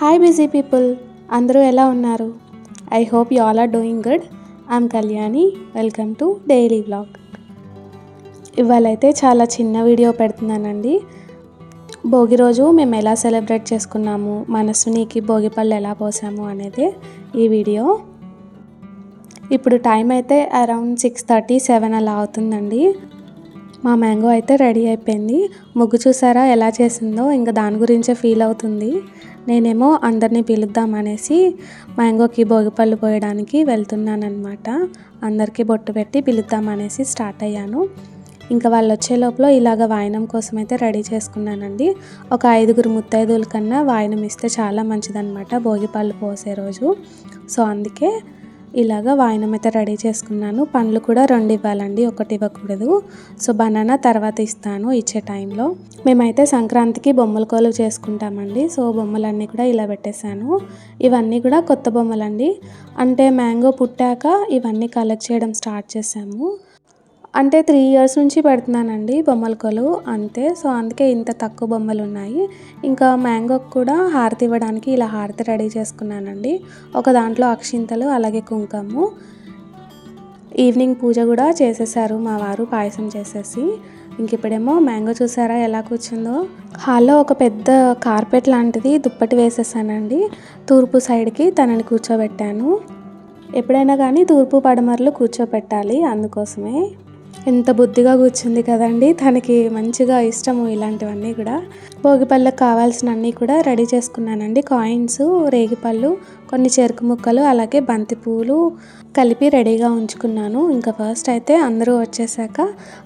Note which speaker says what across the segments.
Speaker 1: Hi busy people అందరూ ఎలా ఉన్నారు? I hope you all are doing good I'm Kalyani welcome to daily vlog ఇవాళైతే చాలా చిన్న video పెడుతున్నానండి. భోగి రోజు మేము ఎలా సెలబ్రేట్ చేసుకున్నాము? మనసునికి భోగి పళ్ళు ఎలా పోసాము అనేది ఈ వీడియో ఇప్పుడు టైం అయితే అరౌండ్ సిక్స్ థర్టీ సెవెన్ అలా అవుతుందండి. మా మ్యాంగో అయితే రెడీ అయిపోయింది. ముగ్గు చూసారా ఎలా చేసిందో? ఇంకా దాని గురించే ఫీల్ అవుతుంది. నేనేమో అందరినీ పిలుద్దామనేసి మ్యాంగోకి భోగిపళ్ళు పోయడానికి వెళ్తున్నానమాట అందరికీ బొట్టు పెట్టి పిలుద్దామనేసి స్టార్ట్ అయ్యాను. ఇంకా వాళ్ళు వచ్చే లోపల ఇలాగ వాయనం కోసం అయితే రెడీ చేసుకున్నానండి. ఒక ఐదుగురు ముత్తైదువుల కన్నా వాయనం ఇస్తే చాలా మంచిదన్నమాట భోగిపళ్ళు పోసే రోజు. సో అందుకే ఇలాగ వాయనం అయితే రెడీ చేసుకున్నాను. పండ్లు కూడా రెండు ఇవ్వాలండి ఒకటి ఇవ్వకూడదు. సో బనానా తర్వాత ఇస్తాను ఇచ్చే టైంలో. మేమైతే సంక్రాంతికి బొమ్మల కోలు చేసుకుంటామండి. సో బొమ్మలన్నీ కూడా ఇలా పెట్టేశాను. ఇవన్నీ కూడా కొత్త బొమ్మలండి. అంటే మ్యాంగో పుట్టాక ఇవన్నీ కలెక్ట్ చేయడం స్టార్ట్ చేసాము అంటే త్రీ ఇయర్స్ నుంచి పెడుతున్నానండి బొమ్మల కొలువు అంతే. సో అందుకే ఇంత తక్కువ బొమ్మలు ఉన్నాయి. ఇంకా మ్యాంగోకి కూడా హారతి ఇవ్వడానికి ఇలా హారతి రెడీ చేసుకున్నానండి. ఒక దాంట్లో అక్షింతలు అలాగే కుంకుమ ఈవినింగ్ పూజ కూడా చేసేసారు మా వారు పాయసం చేసేసి. ఇంక ఇప్పుడేమో మ్యాంగో చూసారా ఎలా కూర్చుందో. హాల్లో ఒక పెద్ద కార్పెట్ లాంటిది దుప్పటి వేసేసానండి. తూర్పు సైడ్కి తనని కూర్చోబెట్టాను. ఎప్పుడైనా కానీ తూర్పు పడమరలు కూర్చోబెట్టాలి అందుకోసమే. ఎంత బుద్ధిగా కూర్చుంది కదండి. తనకి మంచిగా ఇష్టము ఇలాంటివన్నీ కూడా. భోగిపళ్ళకు కావాల్సిన అన్నీ కూడా రెడీ చేసుకున్నానండి. కాయిన్స్ రేగిపళ్ళు కొన్ని చెరుకు ముక్కలు అలాగే బంతి పువ్వులు కలిపి రెడీగా ఉంచుకున్నాను. ఇంకా ఫస్ట్ అయితే అందరూ వచ్చేసాక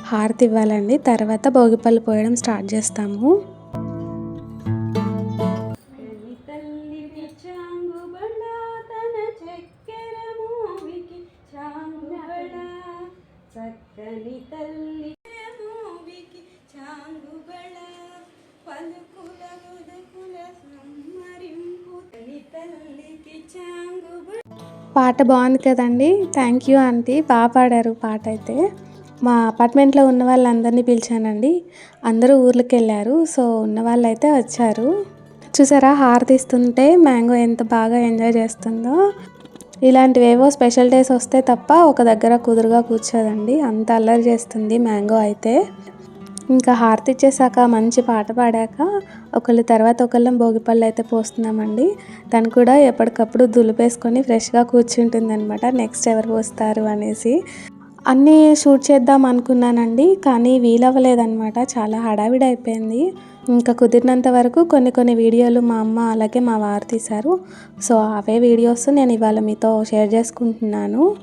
Speaker 1: హారతి ఇవ్వాలండి. తర్వాత భోగిపళ్ళు పోయడం స్టార్ట్ చేస్తాము.
Speaker 2: చక్కని తల్లి. మూవికి చాంగుబళ పలుకుల ముదుకుల తల్లి తల్లికి చాంగుబళ
Speaker 1: పాట బాగుంది కదండి. Thank you aunty. బాగా పాడారు పాట అయితే. మా అపార్ట్మెంట్లో ఉన్న వాళ్ళందరినీ పిలిచానండి. అందరూ ఊర్లకు వెళ్ళారు. సో ఉన్న వాళ్ళు అయితే వచ్చారు. చూసారా హారతి ఇస్తుంటే మ్యాంగో ఎంత బాగా ఎంజాయ్ చేస్తుందో. ఇలాంటివేవో స్పెషల్ డేస్ వస్తే తప్ప ఒక దగ్గర కుదురుగా కూర్చోదండి. అంత అల్లరి చేస్తుంది మ్యాంగో అయితే. ఇంకా హారతి ఇచ్చేసాక మంచి పాట పాడాక ఒకళ్ళ తర్వాత ఒకళ్ళం భోగిపళ్ళు అయితే పోస్తున్నామండి. తను కూడా ఎప్పటికప్పుడు దులిపేసుకొని ఫ్రెష్గా కూర్చుంటుంది అనమాట నెక్స్ట్ ఎవరు పోస్తారు అనేసి. అన్నీ షూట్ చేద్దాం అనుకున్నానండి కానీ వీలవ్వలేదన్నమాట. చాలా హడావిడి అయిపోయింది ఇంకా కుదిరినంత వరకు కొన్ని కొన్ని వీడియోలు మా అమ్మ అలాగే మా వారు తీశారు. సో అవే వీడియోస్ నేను ఇవాళ మీతో షేర్ చేసుకుంటున్నాను.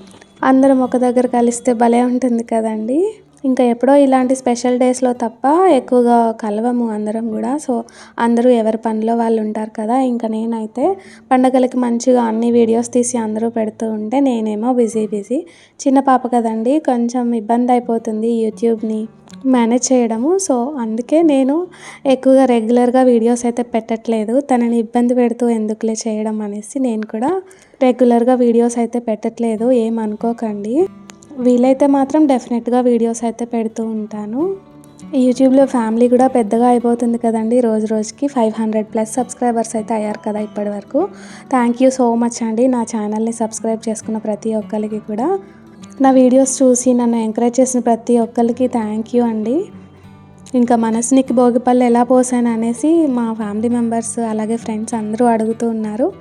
Speaker 1: అందరం ఒక దగ్గర కలిస్తే భలే ఉంటుంది కదండీ. ఇంకా ఎప్పుడో ఇలాంటి స్పెషల్ డేస్లో తప్ప ఎక్కువగా కలవము అందరం కూడా. సో అందరూ ఎవరి పనిలో వాళ్ళు ఉంటారు కదా ఇంకా నేనైతే పండగలకి మంచిగా అన్ని వీడియోస్ తీసి అందరూ పెడుతూ ఉంటే నేనేమో బిజీ బిజీ. చిన్న పాప కదండి కొంచెం ఇబ్బంది అయిపోతుంది యూట్యూబ్ని మేనేజ్ చేయడము. సో అందుకే నేను ఎక్కువగా రెగ్యులర్గా వీడియోస్ అయితే పెట్టట్లేదు. తనని ఇబ్బంది పెడుతూ ఎందుకులే చేయడం అనేసి నేను కూడా రెగ్యులర్గా వీడియోస్ అయితే పెట్టట్లేదు ఏమనుకోకండి వీలైతే మాత్రం డెఫినెట్గా వీడియోస్ అయితే పెడుతూ ఉంటాను. యూట్యూబ్లో ఫ్యామిలీ కూడా పెద్దగా అయిపోతుంది కదండి. రోజు రోజుకి ఫైవ్ హండ్రెడ్ ప్లస్ సబ్స్క్రైబర్స్ అయితే అయ్యారు కదా ఇప్పటి వరకు. థ్యాంక్ యూ సో మచ్ అండి. నా ఛానల్ని సబ్స్క్రైబ్ చేసుకున్న ప్రతి ఒక్కరికి కూడా. నా వీడియోస్ చూసి నన్ను ఎంకరేజ్ చేసిన ప్రతి ఒక్కరికి థ్యాంక్ యూ అండి. ఇంకా మనసునికి భోగిపళ్ళు ఎలా పోసాను అనేసి మా ఫ్యామిలీ మెంబర్స్ అలాగే ఫ్రెండ్స్ అందరూ అడుగుతూ ఉన్నారు.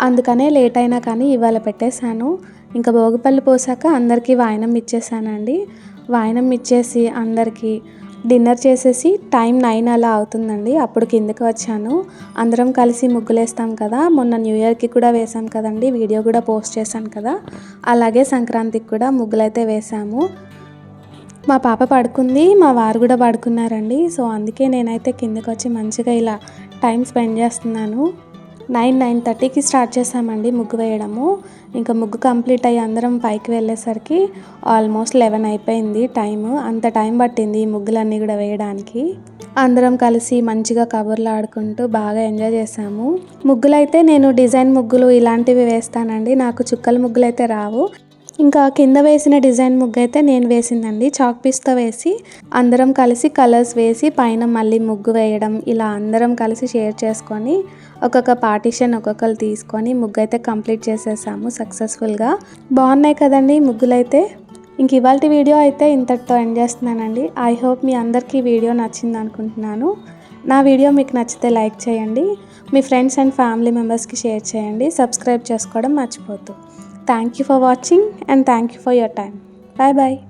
Speaker 1: అందుకనే లేట్ అయినా కానీ ఇవాళ పెట్టేశాను. ఇంకా భోగిపళ్ళు పోసాక అందరికీ వాయనం ఇచ్చేసానండి. వాయనం ఇచ్చేసి అందరికీ డిన్నర్ చేసేసి టైం నైన్ అలా అవుతుందండి. అప్పుడు కిందకి వచ్చాను. అందరం కలిసి ముగ్గులేస్తాం కదా. మొన్న న్యూ ఇయర్కి కూడా వేసాం కదండి. వీడియో కూడా పోస్ట్ చేశాను కదా. అలాగే సంక్రాంతికి కూడా ముగ్గులైతే వేసాము మా పాప పడుకుంది. మా వారు కూడా పడుకున్నారండి. సో అందుకే నేనైతే కిందకి వచ్చి మంచిగా ఇలా టైం స్పెండ్ చేస్తున్నాను. నైన్ నైన్ థర్టీకి స్టార్ట్ చేసామండి ముగ్గు వేయడము. ఇంకా ముగ్గు కంప్లీట్ అయ్యి అందరం పైకి వెళ్ళేసరికి ఆల్మోస్ట్ లెవెన్ అయిపోయింది టైం అంత టైం పట్టింది ఈ ముగ్గులన్నీ కూడా వేయడానికి. అందరం కలిసి మంచిగా కబుర్లు ఆడుకుంటూ బాగా ఎంజాయ్ చేసాము. ముగ్గులు అయితే నేను డిజైన్ ముగ్గులు ఇలాంటివి వేస్తానండి. నాకు చుక్కల ముగ్గులు అయితే రావు. ఇంకా కింద వేసిన డిజైన్ ముగ్గు అయితే నేను వేసిందండి. చాక్ పీస్తో వేసి అందరం కలిసి కలర్స్ వేసి పైన మళ్ళీ ముగ్గు వేయడం ఇలా అందరం కలిసి షేర్ చేసుకొని ఒక్కొక్క పార్టీషన్ ఒక్కొక్కరు తీసుకొని ముగ్గు అయితే కంప్లీట్ చేసేసాము సక్సెస్ఫుల్గా. బాగున్నాయి కదండి ముగ్గులు అయితే ఇంక ఇవాళ వీడియో అయితే ఇంతటితో ఎండ్ చేస్తున్నానండి. ఐ హోప్ మీ అందరికీ వీడియో నచ్చింది అనుకుంటున్నాను. నా వీడియో మీకు నచ్చితే లైక్ చేయండి. మీ ఫ్రెండ్స్ అండ్ ఫ్యామిలీ మెంబర్స్కి షేర్ చేయండి. సబ్స్క్రైబ్ చేసుకోవడం మర్చిపోద్దు Thank you for watching and thank you for your time. Bye bye.